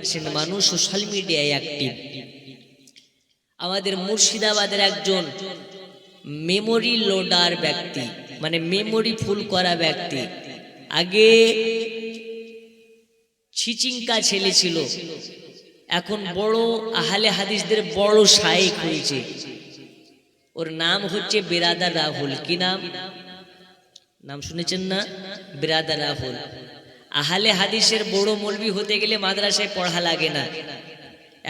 Percent মানুষ social মিডিয়ায় active আমাদের মুর্শিদাবাদের একজন মেমোরি লোডার ব্যক্তি মানে মেমোরি ফুল করা ব্যক্তি। আগে ছিচিঙ্কা ছেলে ছিল, এখন বড় আহলে হাদিসদের বড় শায়েক হয়েছে। ওর নাম হচ্ছে বেরাদার রাহুল। কি নাম? নাম শুনেছেন না? বেরাদার রাহুল। আহালে হাদিসের বড় মলবি হতে গেলে মাদ্রাসায় পড়া লাগে না।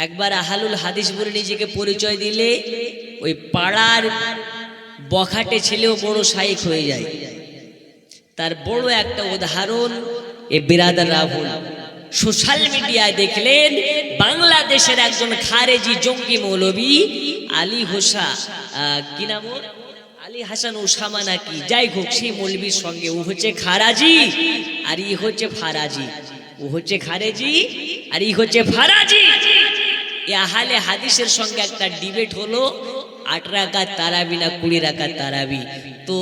একবার আহালুল হাদিস বলে নিজেকে পরিচয় দিলে ওই পাড়ার বখাটে ছেলেও বড় শাইক হয়ে যায়। তার বড় একটা উদাহরণ এ বিরাদার রাহুল। সোশ্যাল মিডিয়ায় দেখলেন বাংলাদেশের একজন খারেজি জঙ্গি মৌলবী আলী হোসা কি নাম? আলী হাসান ওসামা নাকি? যাই হোক সেই মৌলবীর সঙ্গে। ও হচ্ছে খারাজি আর ই হচ্ছে ফারাজি। ও হচ্ছে খারেজি আর ই হচ্ছে ফারাজি। এ আহালে হাদিসের সঙ্গে একটা ডিবেট হলো, আট রাকাত তারাবি না কুড়ি রাকাত তারাবি? তো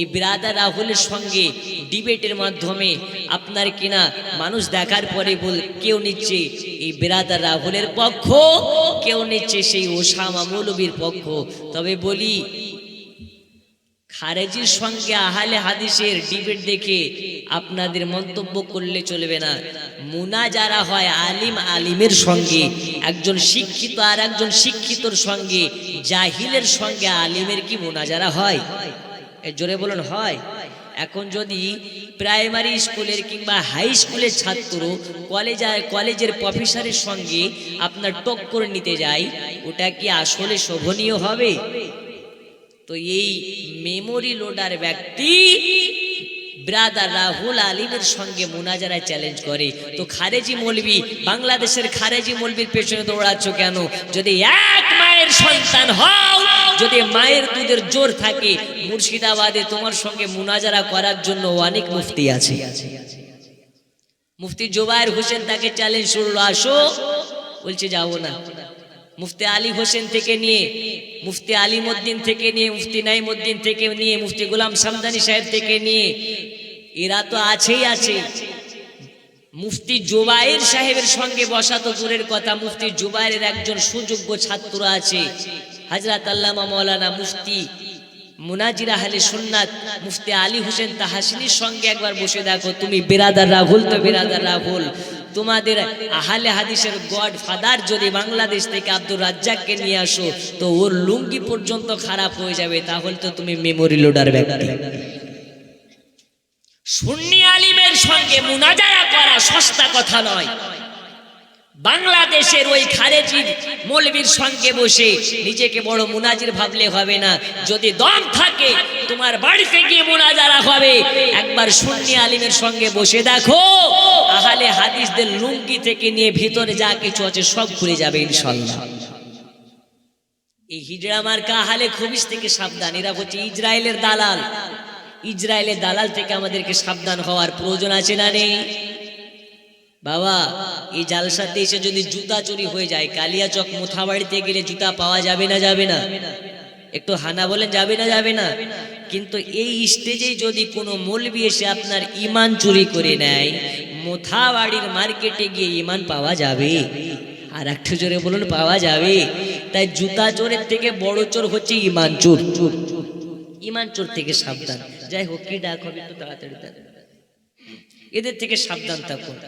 এই বিরাদার রাহুলের সঙ্গে ডিবেটের মাধ্যমে আপনার কিনা মানুষ দেখার পরে বল, কেউ নিচ্ছে এই বিরাদার রাহুলের পক্ষ, কেউ নিচ্ছে সেই ওসামা মৌলবীর পক্ষ। তবে বলি খারেজির সঙ্গে আহালে হাদিসের ডিবেট দেখে আপনাদের মন্তব্য করলে চলবে না। মুনা যারা হয়, আলিম আলিমের সঙ্গে, একজন শিক্ষিত আর একজন শিক্ষিতর সঙ্গে, জাহিলের সঙ্গে আলিমের কি মুনা যারা হয়? জোরে বলুন, হয়। এখন যদি প্রাইমারি স্কুলের কিংবা হাই স্কুলের ছাত্র কলেজ কলেজের প্রফেসরের সঙ্গে আপনার টক্কর নিতে যায়, ওটা কি আসলে শোভনীয় হবে? তো এই মেমোরি লোডার ব্যক্তি ব্রাদার রাহুল আলিমের সঙ্গে মোনাজারা চ্যালেঞ্জ করে। তো খারেজি মলবি বাংলাদেশের খারেজি মলবির পেছনে দৌড়াচ্ছ কেন? যদি এক মায়ের সন্তান হও, যদি মায়ের দুধের জোর থাকে, মুর্শিদাবাদে তোমার সঙ্গে মোনাজারা করার জন্য অনেক মুফতি আছে। মুফতি জোবায়ের হোসেন তাকে চ্যালেঞ্জ করল, আসো। বলছে, যাব না। মুফতি আলী হোসেন থেকে নিয়ে, মুফতি আলিমুদ্দিন থেকে নিয়ে, মুফতি নাইমুদ্দিন থেকে নিয়ে, মুফতি গোলাম সামদানি সাহেব থেকে নিয়ে, এরা তো আছেই আছে। মুফতি জুবাইর সাহেবের সঙ্গে বসা তো দূরের কথা, মুফতি জুবাইরের একজন সুযোগ্য ছাত্র আছে, হাজরাত আল্লামা মৌলানা মুফতি মুনাজির আহলে সুন্নাত, মুফতি আলী হোসেন তাহাসিনীর সঙ্গে একবার বসে দেখো, তুমি বিরাদার রাহুল তো বিরাদার রাহুল তোমাদের আহালে হাদিসের গড ফাদার যদি বাংলাদেশ থেকে আব্দুর রাজ্জাককে নিয়ে আসো, তো ওর লুঙ্গি পর্যন্ত খারাপ হয়ে যাবে, তাহলে তো তুমি মেমোরি লোডার ব্যক্তি। সুন্নি আলিমের সঙ্গে মুনাজায়া করা সস্তা কথা নয়। বাংলাদেশের ওই খারেজির মৌলবীর সঙ্গে বসে নিজেকে বড় মুনাজির ভাবলে হবে না। যদি দম থাকে, তোমার বাড়িতে গিয়ে মুনাজারা হবে। একবার সুন্নি আলিমের সঙ্গে বসে দেখো, আহালে হাদিসদের লুঙ্গি থেকে নিয়ে ভিতরে যা কিছু আছে সব ঘুরে যাবে ইনশাল্লাহ। এই হিজড়া মার্কা আহালে খবিস থেকে সাবধান। এরা হচ্ছে ইসরায়েলের দালাল। ইসরায়েলের দালাল থেকে আমাদেরকে সাবধান হওয়ার প্রয়োজন আছে না নেই? বাবা, এই জালসাতে এসে যদি জুতা চুরি হয়ে যায়, কালিয়াচক মুথাবাড়িতে গেলে জুতা পাওয়া যাবে না যাবে না? একটু হানা বলেন, যাবে না যাবে না? কিন্তু এই স্টেজে যদি কোনো মৌলবি এসে আপনার ইমান চুরি করে নেয়, মোথাবাড়ির মার্কেটে গিয়ে ইমান পাওয়া যাবে। আর একটু জোরে বলুন, পাওয়া যাবে। তাই জুতা চোরের থেকে বড় চোর হচ্ছে ইমান চোর। চোর ইমান চোর থেকে সাবধান। যাই হোক, কি ডাক হবে একটু তাড়াতাড়ি। এদের থেকে সাবধান থাকুন।